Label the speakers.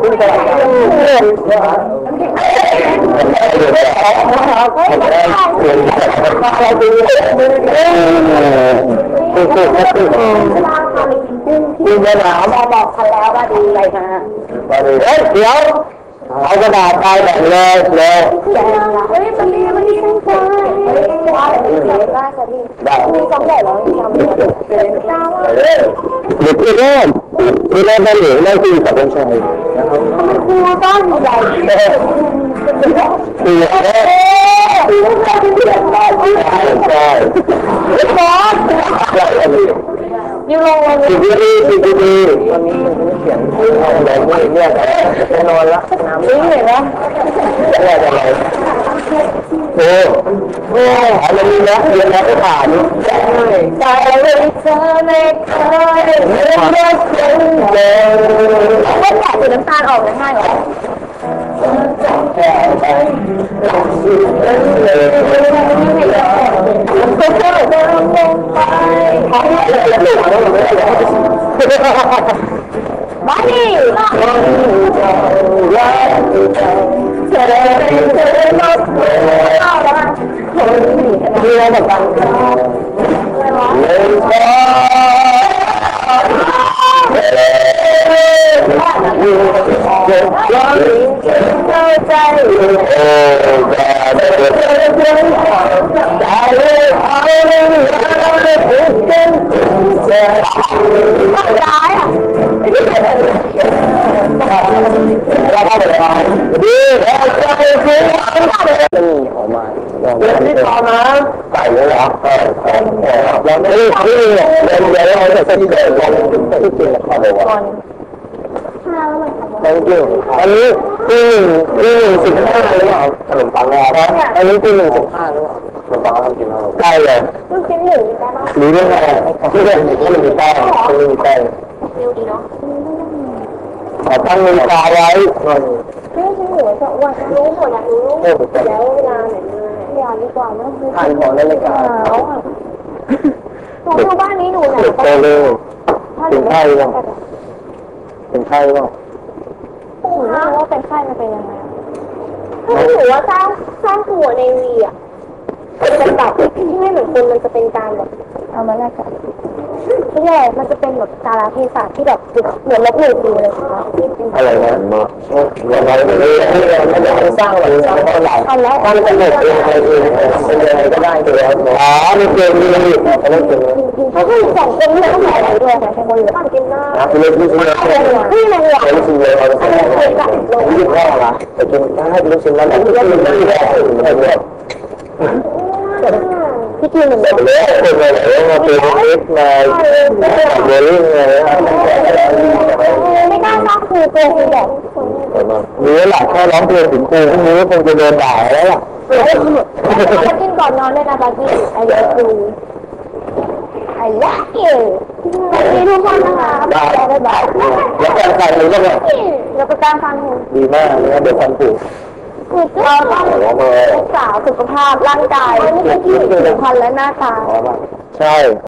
Speaker 1: คุณจะอะไราบอกคันแล้วว่าดีอะไรฮะว่าดีเอ้ยเดี๋ยวเอากระดาษไปแบ่งเลยเลย
Speaker 2: เฮ้ยมันมีมันมีข้าง ซ้ายว่าว่าสวัสดี
Speaker 1: ได้
Speaker 2: มีสองแบบแล้วจำไม่ได้เป็นเจ้าว่า
Speaker 1: เด็กที่เริ่มที่เริ่มได้หรือได้คุยกับคนชายนะครับ
Speaker 2: ครูต้นใหญ่
Speaker 1: คุยกับแม่
Speaker 2: ครูต้นใหญ่
Speaker 1: ใช่ใช่
Speaker 2: บอสยูโร
Speaker 1: ทีวีทีวีวันนี้มันเขียนเอาอะไรไม่เนี่ยแน่นอนละน้ำ
Speaker 2: นี่เห็นไหม
Speaker 1: เนี่ยอะไร โอ้โอ้อะไรนี่นะเรียนแล้วก็ผ่าน
Speaker 2: ใจเลยเธอไม่เคยเห็นรักฉันเลยว่าแกะสีน้ำตาลออกง่ายหรอ
Speaker 1: แค่ไปเลย
Speaker 2: เธอเธอเธอลงไปบ้านี่ เรี
Speaker 1: ยนแบบกั เรื่
Speaker 2: อ
Speaker 1: งที่ต่อนนั้นใส่เลยเหรอเออเออเออเราไม่ได้ที่เดินเดินเราจะที่เดินเราที่จริงเขาบอกว่า thank you อันนี้ที่หนึ่งที่หนึ่งสิบห้าหรือเปล่าขนมปังแล้วอันนี้ที่หนึ่งสิบห้าหรือเปล่าขนมปังเรากินแล้วได้เลย
Speaker 2: ลูกชิ้นหนึ่งได้ไหม
Speaker 1: รู้ได้ไงที่เรื่องที่มันมีแป้งมันมีแป้ง
Speaker 2: เร็วดีเนาะ
Speaker 1: ขอตั้งเงินตาไว้
Speaker 2: เรื่องชิ้นหนึ่งจะอ้วนรู้หมดอยากรู้แล้วเวลาไหนเวลาดีกว่าเนาะ
Speaker 1: ทานของนาฬิกา
Speaker 2: หนาวอะหนูดูบ้านนี้หนูหนาว
Speaker 1: เด็กโตเลยเป็นไข้บ้างเป็นไข้บ้าง
Speaker 2: หนูไม่รู้ว่าเป็นไข้มันเป็นยังไงถ้าหนูว่าสร้างสร้างหัวในวีอะเป็นแบบที่ไม่เหมือนคนมันจะเป็นการแบบเอามาแลกกัน ม่ใช่มันจะเป็นแบบการเทศะที่แบบเหมือนลบหลู่ดีเลยค่ะ
Speaker 1: อะไรนะมาอะไรไม่ได้ไม่ได้สร้างหรือสร้างเท่าไร่ถ้ามันเป็นเด็กเองอะไรเองเป็นยังไงก็ได้ตัวอ๋อมีเกมมีมีเขาเล่นเกม
Speaker 2: เขาก็สองคนไม่ต้องถ่ายอะไรด้วยค่ะใช้คนเหลือกินหน้า
Speaker 1: นะคือเล่นลูกชิ้นเลย
Speaker 2: พี่นางหวาน
Speaker 1: ลูกชิ้นเลยเราเป็นยี่ห้อละแต่กินได้ลูกชิ้นแล้วแต่ที่กินไม่ได้ไม่ได้
Speaker 2: พี่กินหนึ่ง
Speaker 1: แต่เลี้ยงคนเลยมาเป็นเล็กมาเบลลิ่งเลย
Speaker 2: ไม่กล้าชอบคือตัวคือแบบ
Speaker 1: นี่แหละแค่ร้องเพลงถึงครูพรุ่งนี้คงจะโดนด่าแล้วล่ะ
Speaker 2: มากินก่อนนอนด้วยนะบาร์กี้ไอเลิฟยูไอลักยูบาร์กี้ทุกคนนะคะบ๊ายบาย
Speaker 1: แล้วการใส่หรือก็แบบ
Speaker 2: แล้วก็การฟังหู
Speaker 1: ดีมากนะเดี๋ยวฟันผุ
Speaker 2: คือเราต้องรักษาสุขภาพร่างกายผิวพรรณและหน้าตา
Speaker 1: ใช่